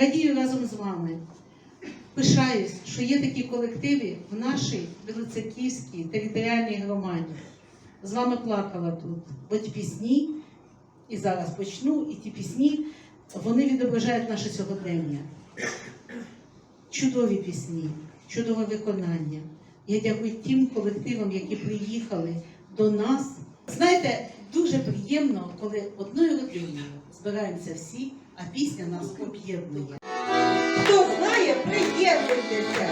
Радію разом з вами. Пишаюсь, що є такі колективи в нашій Білоцерківській територіальній громаді. З вами плакала тут. Бо пісні, і зараз почну, і ті пісні, вони відображають наше сьогодення. Чудові пісні, чудове виконання. Я дякую тим колективам, які приїхали до нас. Знаєте, Дуже приємно, коли одною людиною збираємося всі, а пісня нас об'єднує. Хто знає, приєднуйтеся!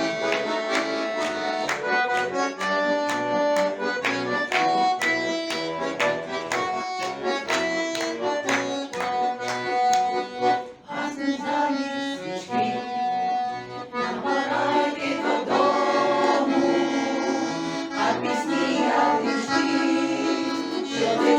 Пісні я пішли, що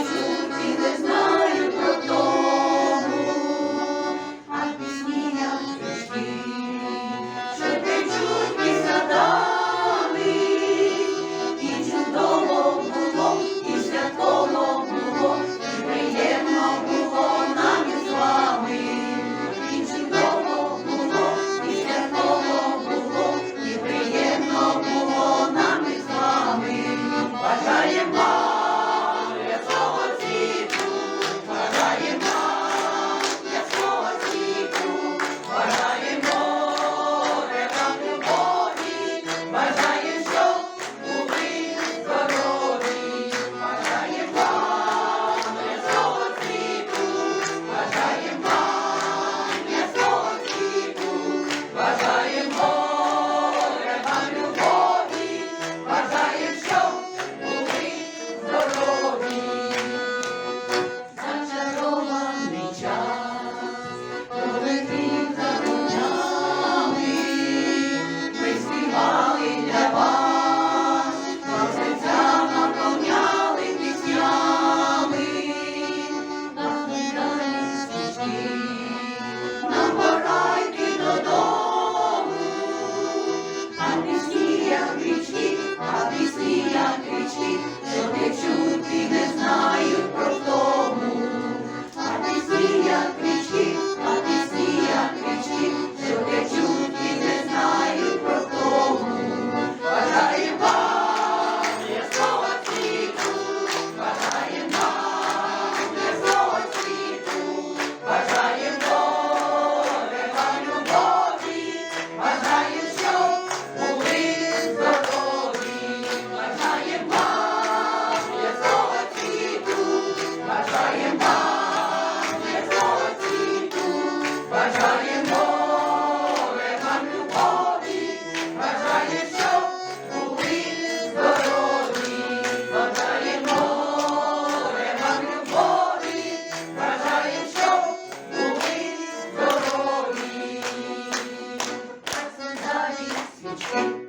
Yeah. Thank you.